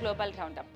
Global roundup.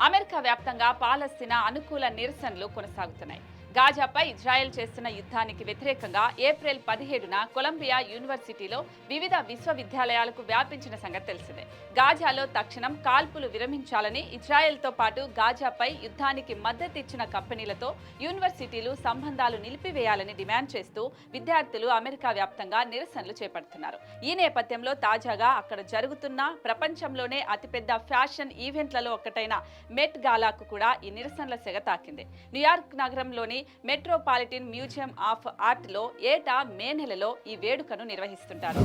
America వ్యాప్తంగా పాలస్తీనా అనుకూల నిరసనలు కొనసాగుతున్నాయి. గాజాపై ఇజ్రాయెల్ చేస్తున్న యుద్ధానికి వ్యతిరేకంగా ఏప్రిల్ పదిహేడున కొలంబియా యూనివర్సిటీలో వివిధ విశ్వవిద్యాలయాలకు వ్యాపించిన సంగతి తెలిసిందే. గాజాలో తక్షణం కాల్పులు విరమించాలని ఇజ్రాయెల్తో పాటు గాజాపై యుద్ధానికి మద్దతిచ్చిన కంపెనీలతో యూనివర్సిటీలు సంబంధాలు నిలిపివేయాలని డిమాండ్ చేస్తూ విద్యార్థులు అమెరికా వ్యాప్తంగా నిరసనలు చేపడుతున్నారు. ఈ నేపథ్యంలో తాజాగా అక్కడ జరుగుతున్న ప్రపంచంలోనే అతిపెద్ద ఫ్యాషన్ ఈవెంట్లలో ఒకటైన మెట్ గాలాకు కూడా ఈ నిరసనల సెగ తాకింది. న్యూయార్క్ నగరంలోని మెట్రోపాలిటన్ మ్యూజియం ఆఫ్ ఆర్ట్లో ఏటా మే నెలలో ఈ వేడుకను నిర్వహిస్తుంటారు.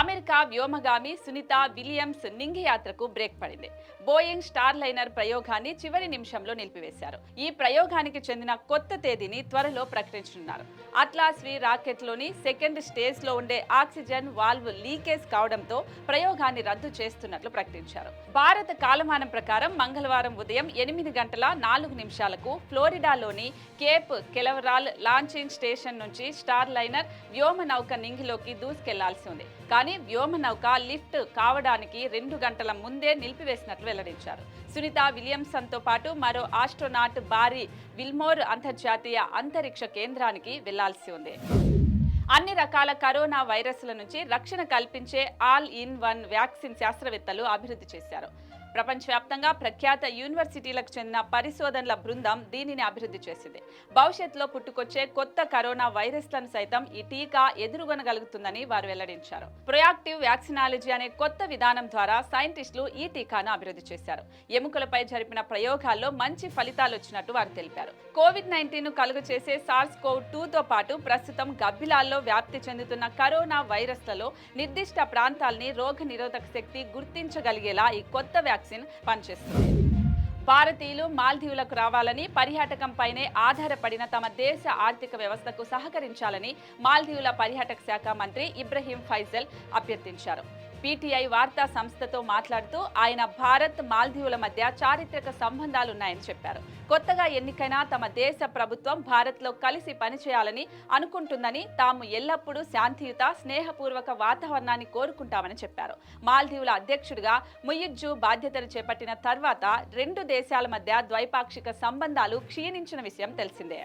అమెరికా వ్యోమగామి సునీత విలియమ్స్ నింగి యాత్రకు బ్రేక్ పడింది. బోయింగ్ స్టార్ లైనర్ ప్రయోగాన్ని చివరి నిమిషంలో నిలిపివేశారు. ఈ ప్రయోగానికి చెందిన కొత్త తేదీని త్వరలో ప్రకటించనున్నారు. అట్లాస్ వి రాకెట్లోని సెకండ్ స్టేజ్లో ఉండే ఆక్సిజన్ వాల్వ్ లీకేజ్ కావడంతో ప్రయోగాన్ని రద్దు చేస్తున్నట్లు ప్రకటించారు. భారత కాలమానం ప్రకారం మంగళవారం ఉదయం ఎనిమిది గంటల నాలుగు నిమిషాలకు ఫ్లోరిడాలోని కేప్ కెలవరాల్ లాంచింగ్ స్టేషన్ నుంచి స్టార్ లైనర్ వ్యోమ నౌక నింగిలోకి దూసుకెళ్ళాల్సి ఉంది. కానీ వ్యోమనౌక లిఫ్ట్ కావడానికి రెండు గంటల ముందే నిలిపివేసినట్లు వెల్లడించారు. సునీత విలియమ్సన్తో పాటు మరో ఆస్ట్రోనాట్ బారీ విల్మోర్ అంతర్జాతీయ అంతరిక్ష కేంద్రానికి వెళ్ళాల్సి ఉంది. అన్ని రకాల కరోనా వైరస్ల నుంచి రక్షణ కల్పించే ఆల్ ఇన్ వన్ వ్యాక్సిన్ శాస్త్రవేత్తలు అభివృద్ధి చేశారు. ప్రపంచవ్యాప్తంగా ప్రఖ్యాత యూనివర్సిటీలకు చెందిన పరిశోధనల బృందం దీనిని అభివృద్ధి చేసింది. భవిష్యత్తులో పుట్టుకొచ్చే కొత్త కరోనా వైరస్లను సైతం ఈ టీకా ఎదురుగొనగలుగుతుందని వారు వెల్లడించారు. ప్రొయాక్టివ్ వ్యాక్సినాలజీ అనే కొత్త విధానం ద్వారా సైంటిస్టులు ఈ టీకాను అభివృద్ధి చేశారు. ఎముకలపై జరిపిన ప్రయోగాల్లో మంచి ఫలితాలు వచ్చినట్టు వారు తెలిపారు. కోవిడ్ నైన్టీన్ కలుగు చేసే సార్స్ కోవ్ టూతో పాటు ప్రస్తుతం గబ్బిలాల్లో వ్యాప్తి చెందుతున్న కరోనా వైరస్లలో నిర్దిష్ట ప్రాంతాల్ని రోగ నిరోధక శక్తి గుర్తించగలిగేలా ఈ కొత్త వ్యాక్సిన్ పనిచేస్తుంది. భారతీయులు మాల్దీవులకు రావాలని పర్యాటకంపైనే ఆధారపడిన తమ దేశ ఆర్థిక వ్యవస్థకు సహకరించాలని మాల్దీవుల పర్యాటక శాఖ మంత్రి ఇబ్రహీం ఫైజల్ అభ్యర్థించారు. పీటీఐ వార్తా సంస్థతో మాట్లాడుతూ ఆయన భారత్ మాల్దీవుల మధ్య చారిత్రక సంబంధాలున్నాయని చెప్పారు. కొత్తగా ఎన్నికైన తమ దేశ ప్రభుత్వం భారత్లో కలిసి పనిచేయాలని అనుకుంటుందని తాము ఎల్లప్పుడూ శాంతియుత స్నేహపూర్వక వాతావరణాన్ని కోరుకుంటామని చెప్పారు. మాల్దీవుల అధ్యక్షుడిగా ముయిజ్జు బాధ్యతలు చేపట్టిన తర్వాత రెండు దేశాల మధ్య ద్వైపాక్షిక సంబంధాలు క్షీణించిన విషయం తెలిసిందే.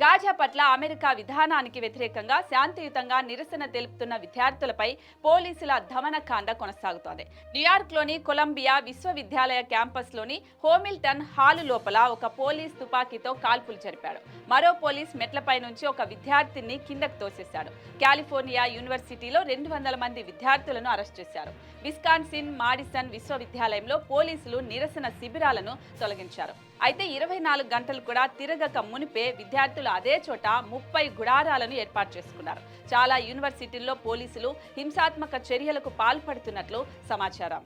గాజా పట్ల అమెరికా విధానానికి వ్యతిరేకంగా శాంతియుతంగా నిరసన తెలుపుతున్న విద్యార్థులపై పోలీసుల దమనకాండ కొనసాగుతోంది. న్యూయార్క్లోని కొలంబియా విశ్వవిద్యాలయ క్యాంపస్లోని హోమిల్టన్ హాలు లోపల ఒక పోలీస్ తుపాకీతో కాల్పులు జరిపాడు. మరో పోలీస్ మెట్లపై నుంచి ఒక విద్యార్థిని కిందకు తోసేశాడు. కాలిఫోర్నియా యూనివర్సిటీలో రెండు వందల మంది విద్యార్థులను అరెస్ట్ చేశారు. విస్కాన్సిన్ మాడిసన్ విశ్వవిద్యాలయంలో పోలీసులు నిరసన శిబిరాలను తొలగించారు. అయితే ఇరవై నాలుగు గంటలు కూడా తిరగక మునిపే విద్యార్థులు అదే చోట ముప్పై గుడారాలను ఏర్పాటు చేసుకున్నారు. చాలా యూనివర్సిటీల్లో పోలీసులు హింసాత్మక చర్యలకు పాల్పడుతున్నట్లు సమాచారం.